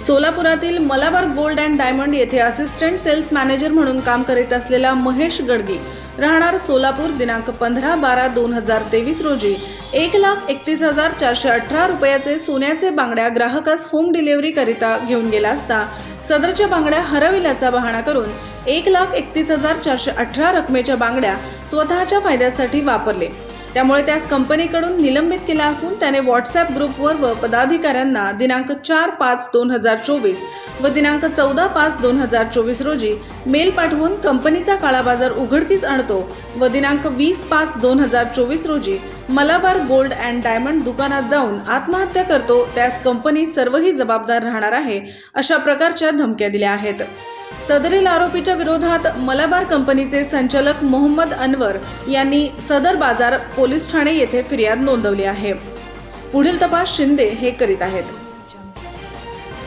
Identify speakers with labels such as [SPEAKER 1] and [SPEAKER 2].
[SPEAKER 1] सोलापुरातील Malabar gold and diamond येथे assistant sales manager म्हणून काम करीत असलेला महेश गडगी राहणार सोलापूर दिनांक पंधरा बारा दोन हजार तेवीस रोजी एक लाख एकतीस हजार चारशे अठरा रुपयाचे सोन्याचे बांगड्या ग्राहकास होम डिलिव्हरी करिता घेऊन गेला असता सदरच्या बांगड्या हरविल्याचा बहाणा करून एक लाख एकतीस हजार चारशे अठरा रकमेच्या बांगड्या स्वतःच्या फायद्यासाठी वापरले. त्यामुळे त्यास कंपनीकडून निलंबित केला असून त्याने व्हॉट्सअप ग्रुपवर व पदाधिकाऱ्यांना दिनांक चार पाच दोन हजार चोवीस व दिनांक चौदा पाच दोन हजार चोवीस रोजी मेल पाठवून कंपनीचा काळा बाजार उघडकीस आणतो व दिनांक वीस पाच दोन हजार चोवीस रोजी मलाबार गोल्ड अँड डायमंड दुकानात जाऊन आत्महत्या करतो त्यास कंपनी सर्वही जबाबदार राहणार आहे अशा प्रकारच्या धमक्या दिल्या आहेत. सदरील आरोपीच्या विरोधात मलाबार कंपनीचे संचालक मोहम्मद अनवर यांनी सदर बाजार पोलीस ठाणे येथे फिर्याद नोंदवली आहे. पुढील तपास शिंदे हे करीत आहेत.